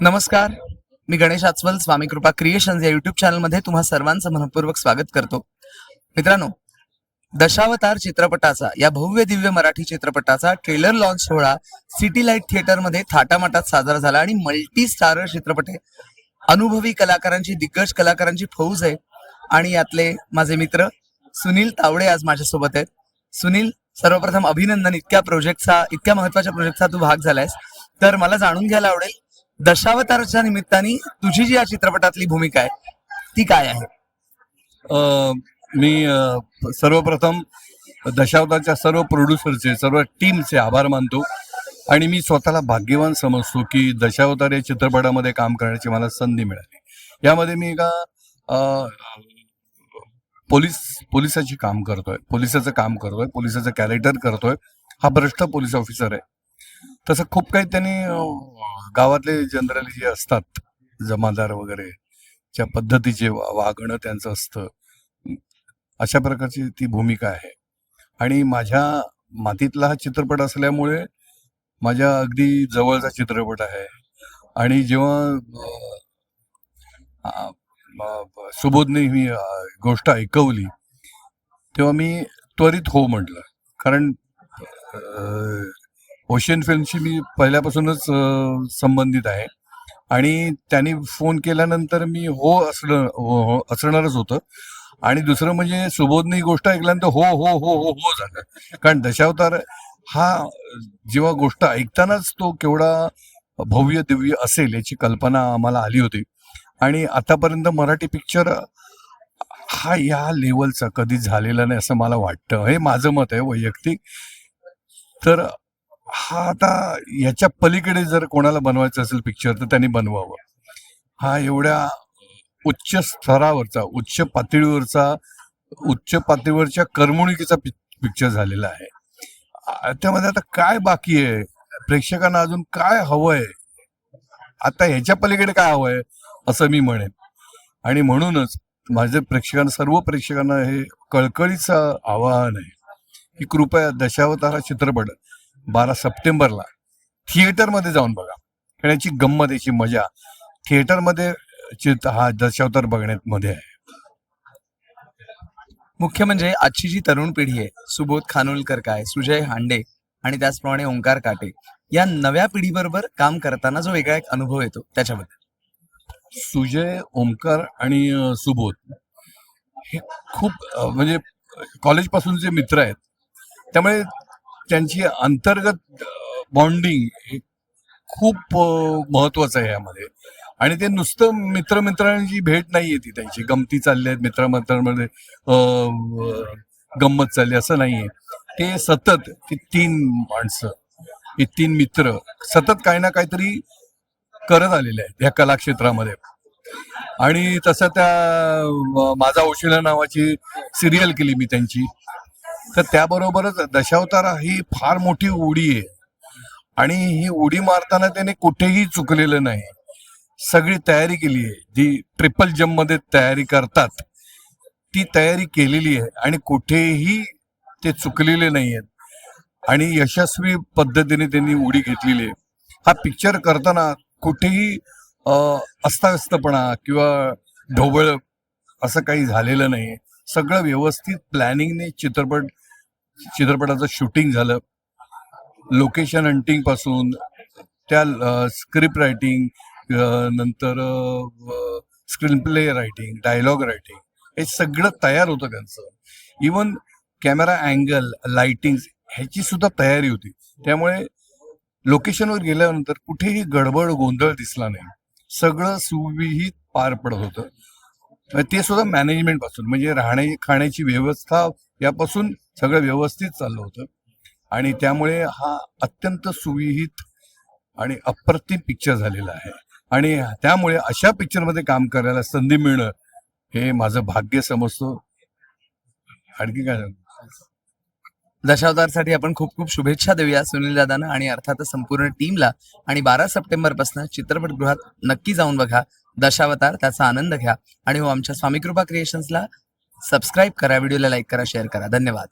नमस्कार. मी गणेश आचवल स्वामी कृपा क्रिएशन्स या युट्यूब चॅनलमध्ये तुम्हा सर्वांचं मनपूर्वक स्वागत करतो. मित्रांनो दशावतार चित्रपटाचा या भव्य दिव्य मराठी चित्रपटाचा ट्रेलर लॉन्च सोहळा सिटी लाइट थिएटरमध्ये थाटामाटात साजरा झाला आणि मल्टी स्टार चित्रपट आहे. अनुभवी कलाकारांची दिग्गज कलाकारांची फौज आहे. आणि यातले माझे मित्र सुनील तावडे आज माझ्यासोबत आहेत. सुनील सर्वप्रथम अभिनंदन. इतक्या प्रोजेक्टचा इतक्या महत्त्वाच्या प्रोजेक्टचा तू भाग झालायस. तर मला जाणून घ्यायला आवडेल दशावतारच्या निमित्ताने तुझी जी या चित्रपटातली भूमिका आहे ती काय आहे? मी सर्वप्रथम दशावतारच्या सर्व प्रोड्युसरचे सर्व टीमचे आभार मानतो. आणि मी स्वतःला भाग्यवान समजतो की दशावतार या चित्रपटामध्ये काम करण्याची मला संधी मिळाली. यामध्ये मी एका अ, पोलीस पोलिसाची काम करतोय पोलिसाचं काम करतोय पोलिसाचं कॅरेक्टर करतोय. हा भ्रष्ट पोलीस ऑफिसर आहे. तसं खूप काही त्यांनी गावातले जनरली जे असतात जमादार वगैरे ज्या पद्धतीचे वा- वागणं त्यांचं असतं अशा प्रकारची ती भूमिका आहे. आणि माझ्या मातीतला हा चित्रपट असल्यामुळे माझ्या अगदी जवळचा चित्रपट आहे. आणि जेव्हा सुबोधने ही गोष्ट ऐकवली तेव्हा मी त्वरित हो म्हटलं. कारण ओशियन फिल्मशी मी पहिल्यापासूनच संबंधित आहे. आणि त्यांनी फोन केल्यानंतर मी हो असणं हो हो असणारच होतं. आणि दुसरं म्हणजे सुबोधनी गोष्ट ऐकल्यानंतर हो हो हो हो हो झालं. कारण दशावतार हा जेव्हा गोष्ट ऐकतानाच तो केवढा भव्य दिव्य असेल याची कल्पना आम्हाला आली होती. आणि आतापर्यंत मराठी पिक्चर हा या लेवलचा कधी झालेला नाही असं मला वाटतं. हे माझं मत आहे वैयक्तिक. तर हा आता याच्या पलीकडे जर कोणाला बनवायचं असेल पिक्चर तर त्यांनी बनवावं. हा एवढ्या उच्च स्तरावरचा उच्च पातळीवरचा उच्च पातळीवरच्या करमणुकीचा पिक्चर झालेला आहे. त्यामध्ये आता काय बाकी आहे? प्रेक्षकांना अजून काय हवंय? आता ह्याच्या पलीकडे काय हवंय? असं मी म्हणेन. आणि म्हणूनच माझे प्रेक्षकांना सर्व प्रेक्षकांना हे कळकळीचं आवाहन आहे की कृपया दशावतारा चित्रपट बारा सप्टेंबरला थिएटरमध्ये जाऊन बघा. कारण याची गंमत याची मजा. थिएटरमध्ये चित हा दशावतार बघण्यामध्ये आहे. मुख्य म्हणजे आजची जी तरुण पिढी आहे सुबोध खानोलकर काय सुजय हांडे आणि त्याचप्रमाणे ओंकार काटे या नव्या पिढीबरोबर काम करताना जो वेगळा एक अनुभव येतो त्याच्याबद्दल. सुजय ओमकार आणि सुबोध हे खूप अ, म्हणजे कॉलेजपासूनचे मित्र आहेत त्यामुळे त्यांची अंतर्गत बॉन्डिंग खूप महत्वाचं आहे यामध्ये. आणि ते नुसतं मित्रमित्रांची भेट नाहीये ती त्यांची. गमती चालली आहेत मित्र मित्रांमध्ये गंमत चालली असं नाहीये. ते सतत ती तीन माणसं हे तीन मित्र सतत काही ना काहीतरी करत आलेले आहेत या कलाक्षेत्रामध्ये. आणि तसं त्या माझा औषध नावाची सिरियल केली मी त्यांची. तर त्याबरोबरच दशावतार ही फार मोठी उडी आहे. आणि ही उडी मारताना त्याने कुठेही चुकलेलं नाही. सगळी तयारी केली आहे. जी ट्रिपल जम्पमध्ये तयारी करतात ती तयारी केलेली आहे आणि कुठेही ते चुकलेले नाही आहेत. आणि यशस्वी पद्धतीने त्यांनी उडी घेतलेली आहे. हा पिक्चर करताना कुठेही अस्ताव्यस्तपणा किंवा ढोबळ असं काही झालेलं नाही सगळं व्यवस्थित प्लॅनिंगने चित्रपट चित्रपटाचं शूटिंग झालं. लोकेशन हंटिंगपासून त्या स्क्रिप्ट रायटिंग नंतर screenplay writing dialogue writing हे सगळं तयार होतं त्यांचं. इवन कॅमेरा अँगल लाइटिंग ह्याची सुद्धा तयारी होती. त्यामुळे लोकेशनवर गेल्यानंतर कुठेही गडबड गोंधळ दिसला नाही. सगळं सुविहित पार पडत होतं. ते सुद्धा मॅनेजमेंटपासून म्हणजे राहणे खाण्याची व्यवस्था यापासून सगळं व्यवस्थित चाललं होतं. आणि त्यामुळे हा अत्यंत सुविहित आणि अप्रतिम पिक्चर झालेला आहे. आणि त्यामुळे अशा पिक्चरमध्ये काम करायला संधी मिळणं हे माझं भाग्य समजतो. आणखी काय दशावतारसाठी आपण खूप खूप शुभेच्छा देऊया सुनील दादांना आणि अर्थातच संपूर्ण टीमला आणि बारा सप्टेंबरपासून चित्रपटगृहात नक्की जाऊन बघा. दशावतार त्याचा आनंद घ्या. आणि हो आमच्या स्वामी कृपा क्रिएशन्सला सबस्क्राईब करा व्हिडिओला लाईक करा शेअर करा. धन्यवाद.